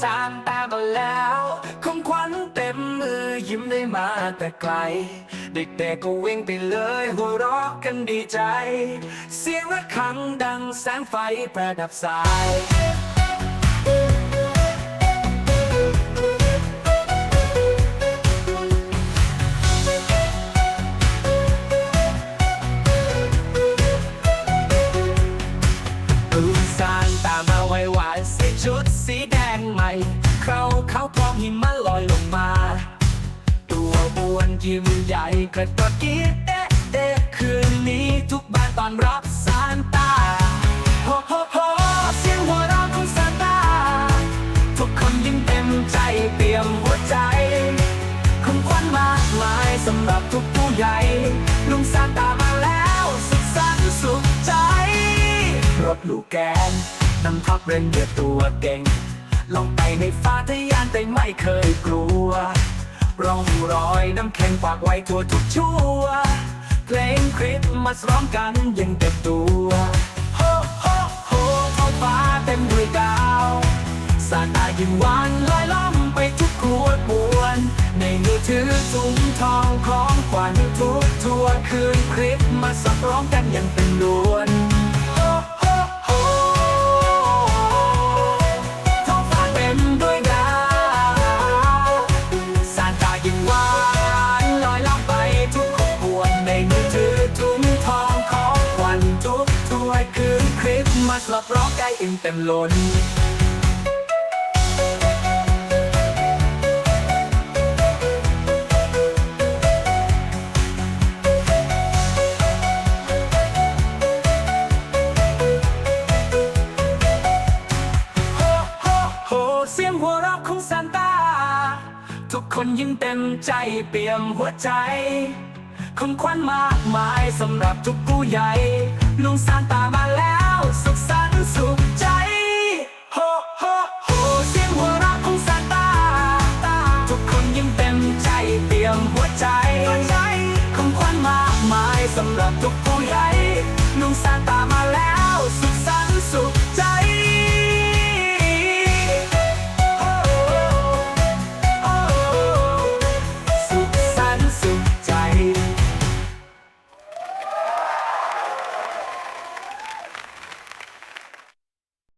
สานตามาแล้วของขวัญเต็มมือยิ้มได้มาแต่ไกล เด็กๆก็วิ่งไปเลยหัวเราะกันดีใจ เสียงระฆังดังแสงไฟประดับสาย เขาเขาพร้อมหิมะลอยลงมา ตัวอ้วนยิ้มใหญ่กระโดดกีดเอ๊ะเอ๊ะคืนนี้ทุกบ้านตอนรับซานตาโฮโฮโฮเสียงหัวเราะของซานตา ทุกคนยิ้มเต็มใจเปี่ยมหัวใจของขวัญมากมายสำหรับทุกผู้ใหญ่ลุงซานตามาแล้วสุขสันต์สุขใจรถลูกแกนนำทัพเรนเดียร์ตัวเก่ง ลองไปในฟ้าทะยานแต่ไม่เคยกลัว ร่องรอยน้ำแข็งฝากไว้ทั่วทุกชั่ว เพลงคริสต์มาสร้องกันยังเต็มตัวโฮโฮโฮท้องฟ้าเต็มด้วยดาวสาตายิ้มหวานลอยล่องไปทุกขวดมวน ในมือถือถุงทองของขวัญทุกทัวคืนคริสต์มาสร้องกันย่างเป็น มาสรับร้องไก่อิ่มเต็มล้นโฮโฮโฮเสียงหัวเราะของซานตา ทุกคนยิ้มเต็มใจเปี่ยมหัวใจของขวัญมากมายสำหรับทุกผู้ใหญ่ลุงซานตามาแล้ว สุขสันต์สุขใจโฮโฮโฮเสียงหัวเราะของซานตา ทุกคนยิ้มเต็มใจเตรียมหัวใจของขวัญมากมายสำหรับทุกผู้ใหญ่ลุงซานตามาแล้ว สุขสันต์สุขใจ